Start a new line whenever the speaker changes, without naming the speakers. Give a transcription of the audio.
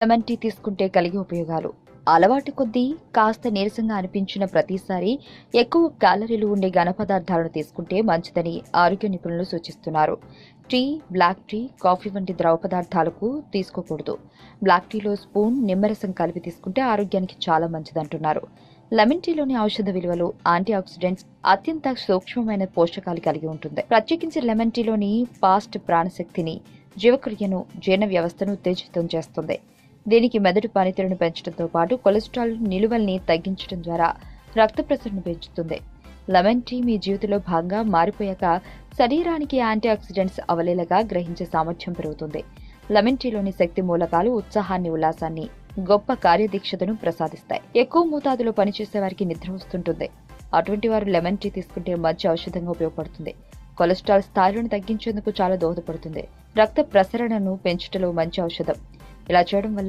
Lemon tea తీసుకుంటే కలిగే ఉపయోగాలు. అలవాటు కొద్దీ కాస్త నీరసంగా అనిపించిన ప్రతిసారి ఎక్కువ క్యాలరీలు ఉండే ఘన పదార్థాలను తీసుకుంటే మంచిదని ఆరోగ్య నిపుణులు సూచిస్తున్నారు. టీ బ్లాక్ టీ కాఫీ వంటి ద్రవ పదార్థాలకు తీసుకోకూడదు. బ్లాక్ టీలో స్పూన్ నిమ్మరసం కలిపి తీసుకుంటే ఆరోగ్యానికి చాలా మంచిదంటున్నారు. లెమన్ టీలోని ఔషధ విలువలు యాంటీ ఆక్సిడెంట్స్ అత్యంత సూక్ష్మమైన పోషకాలు కలిగి ఉంటుంది. ప్రత్యేకించి లెమన్ టీలోని ఫాస్ట్ ప్రాణశక్తిని జీవక్రియను జీర్ణ వ్యవస్థను ఉత్తేజితం చేస్తుంది. దీనికి మెదడు పనితీరును పెంచడంతో పాటు కొలెస్ట్రాల్ నిలువల్ని తగ్గించడం ద్వారా రక్త ప్రసరణ పెంచుతుంది. లెమన్ టీ మీ జీవితంలో భాగంగా మారిపోయాక శరీరానికి యాంటీ ఆక్సిడెంట్స్ అవలేలగా గ్రహించే సామర్థ్యం పెరుగుతుంది. లెమన్ టీలోని శక్తి మూలకాలు ఉత్సాహాన్ని ఉల్లాసాన్ని గొప్ప కార్యదీక్షతను ప్రసాదిస్తాయి. ఎక్కువ మోతాదులో పనిచేసే వారికి నిద్ర వస్తుంటుంది. అటువంటి వారు లెమన్ టీ తీసుకుంటే మంచి ఔషధంగా ఉపయోగపడుతుంది. కొలెస్ట్రాల్ స్థాయిలను తగ్గించేందుకు చాలా దోహదపడుతుంది. రక్త ప్రసరణను పెంచుటలో మంచి ఔషధం. ఇలా చేయడం వల్ల